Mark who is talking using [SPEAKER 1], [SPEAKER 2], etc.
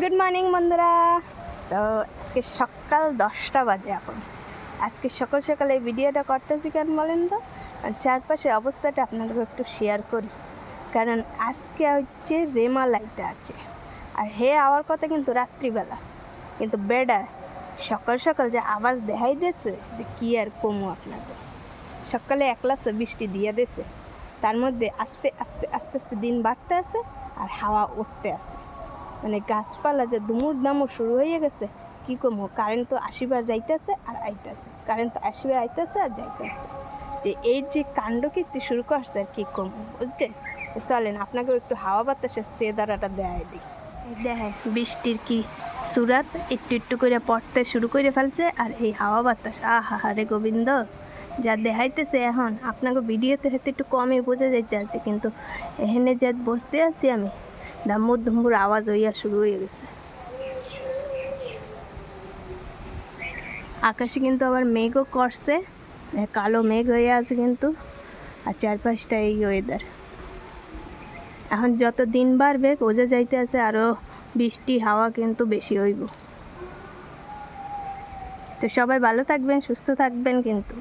[SPEAKER 1] Good morning বন্ধুরা। তো আজকে সকাল দশটা বাজে এখন। আজকে সকাল সকাল এই ভিডিওটা করতেছি কেন বলেন তো? আর চারপাশের অবস্থাটা আপনাদের একটু শেয়ার করি। কারণ আজকে হচ্ছে রেমা লাইটটা আছে। আর হে আওয়ার কথা কিন্তু রাত্রিবেলা। কিন্তু বেডা সকাল সকাল যে আওয়াজ দেখাই দিয়েছে যে কী আর কমু আপনাদের। সকালে একলাসে বৃষ্টি দিয়ে দিয়েছে। তার মধ্যে আস্তে আস্তে আস্তে আস্তে দিন বাড়তে আছে আর হাওয়া উঠতে আছে। মানে গাছপালা যে দুমুর দামও শুরু হয়ে গেছে, কি করব? কারেন্ট তো আসিবার যাইতেছে আর আইতেছে। কারেন্ট তো আসিবার আইতেছে আর যাইতেছে। যে এই যে কাণ্ড কীর্তি শুরু করছে আর কি কমবো বুঝছেন? চলেন, আপনাকেও একটু হাওয়া বাতাসের চেদারাটা দেয় দিই। দেখেন, বৃষ্টির কি সুরাত, একটু একটু করে পড়তে শুরু করে ফেলছে আর এই হাওয়া বাতাস, আহা হারে গোবিন্দ! যা দেখাইতেছে এখন, আপনাকে ভিডিওতে হয়তো একটু কমই বোঝা যাইতে আছে, কিন্তু এখানে যা বসতে আছি আমি দাম্মুর ধুম্বুর আওয়াজ হইয়া শুরু হয়ে গেছে। আকাশে কিন্তু আবার মেঘও করছে কালো মেঘ হয়ে আছে কিন্তু, আর চারপাশটা এই ওয়েদার এখন যত দিন বাড়বে বোঝা যাইতে আছে আরও বৃষ্টি, হাওয়া কিন্তু বেশি হইব। তো সবাই ভালো থাকবেন, সুস্থ থাকবেন কিন্তু।